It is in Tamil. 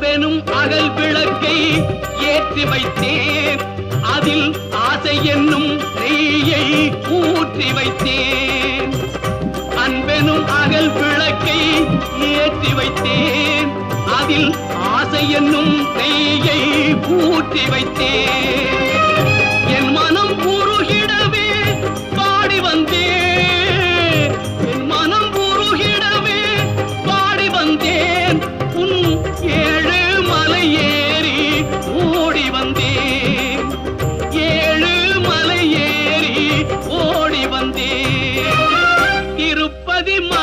பெரும் அகல் விளக்கை ஏற்றி வைத்தேன். அதில் ஆசை என்னும் நெய்யை ஊற்றி வைத்தேன். அன்பெனும் அகல் விளக்கை ஏற்றி வைத்தேன். அதில் ஆசை என்னும் நெய்யை ஊற்றி வைத்தேன். என் மனம் கூறுகிடவே பாடி வந்தேன். podemos